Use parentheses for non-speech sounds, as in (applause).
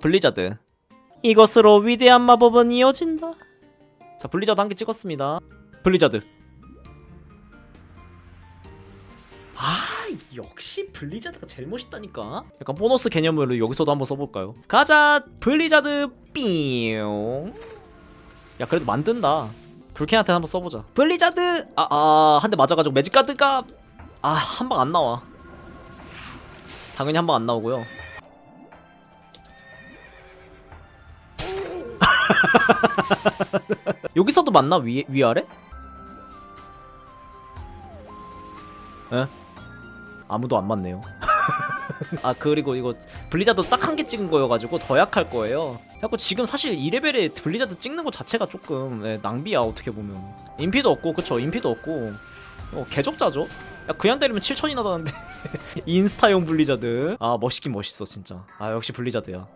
블리자드. 이것으로 위대한 마법은 이어진다. 자 블리자드 한 개 찍었습니다. 블리자드. 아 역시 블리자드가 제일 멋있다니까. 약간 보너스 개념으로 여기서도 한번 써볼까요? 가자! 블리자드 삥야 그래도 만든다. 불캔한테 한번 써보자. 블리자드! 아아 한 대 맞아가지고 매직카드가 아 한 방 안 나와. 당연히 한 방 안 나오고요 (laughs) 여기서도 맞나 위 위아래? 에? 아무도 안 맞네요. (laughs) 아 그리고 이거 블리자드 딱 한 개 찍은 거여가지고 더 약할 거예요. 그래고 지금 사실 2레벨에 블리자드 찍는 거 자체가 조금 예, 낭비야 어떻게 보면. 인피도 없고 그쵸 인피도 없고 어, 개적자죠? 야 그냥 때리면 7천이나 나는데 (laughs) 인스타용 블리자드 아 멋있긴 멋있어 진짜 아 역시 블리자드야